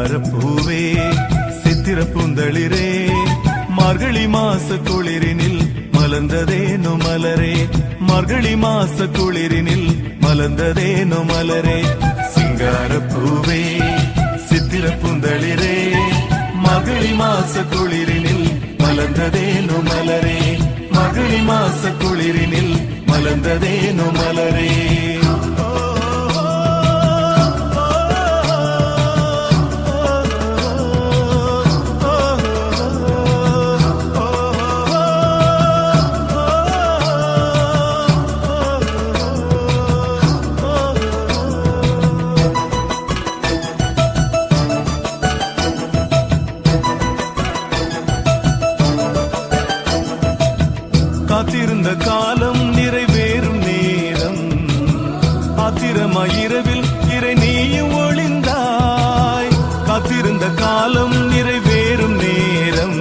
சிங்கார பூவே சித்திர பூந்தளிரே மார்கழி மாச குளிரினில் மலர்ந்ததேனு மலரே மார்கழி மாச குளிரினில் மலர்ந்ததேனு மலரே. சிங்கார பூவே சித்திர பூந்தளிரே மகளி மாச குளிரினில் மலர்ந்ததேனு மலரே. மகளி மாச குளிரினில் மலர்ந்ததேனு மலரே. காலம் நிறைவேறும் நேரம்.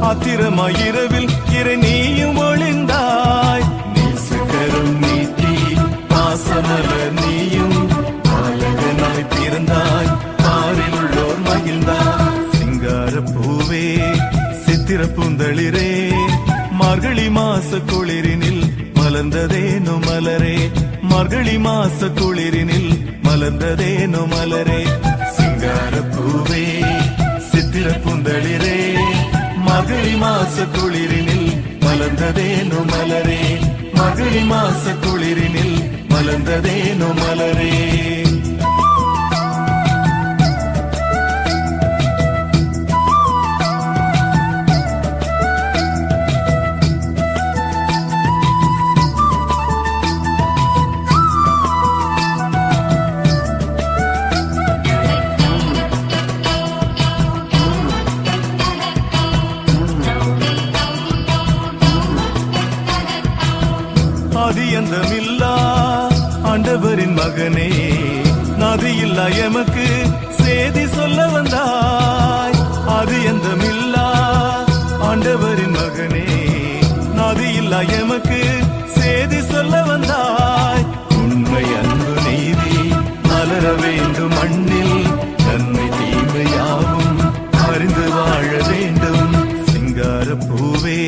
ஆத்திரமாய் இரவில் இறை நீயும் ஒளிந்தாய். நேசக்கரம் நீட்டி பாசமல நீயும் பாலகனாய் பிறந்தாய். பாரில் உள்ளோர் மகிழ்ந்தாய். சிங்கார பூவே சித்திர பூந்தளிரே மார்கழி மாச குளிரினில் மலர்ந்ததேனோ மலரே. மார்கழி மாச குளிரினில் மலர்ந்ததேனோ மலரே. பூவே சித்திர புந்தளிரே மகிழி மாச குளிரினில் மலர்ந்ததேனோ மலரே மகிழி மாச குளிரினில் மலர்ந்ததேனோ மலரே. ஆதியந்தமில்லா ஆண்டவரின் மகனே நதியில்லா எமக்கு சேதி சொல்ல வந்தாய். அது ஆதியந்தமில்லா ஆண்டவரின் மகனே நதியில்லா எமக்கு சேதி சொல்ல வந்தாய். உண்மை அன்பு நீதி மலர வேண்டும் மண்ணில். நன்மை தீமையாவும் அறிந்து வாழ வேண்டும். சிங்கார பூவே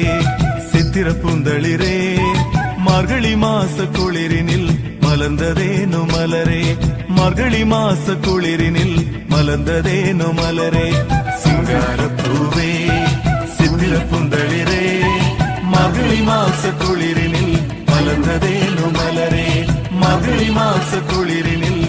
சித்திர பூந்தளிரே மார்கழி மாச குளிரினில் மலர்ந்ததேனு மலரே. மார்கழி மாச குளிரினில் மலர்ந்ததேனு மலரே. சிங்கார பூவே சித்திர புந்தளிரே மார்கழி மாச குளிரினில் மலர்ந்ததேனு மலரே. மார்கழி மாச குளிரினில்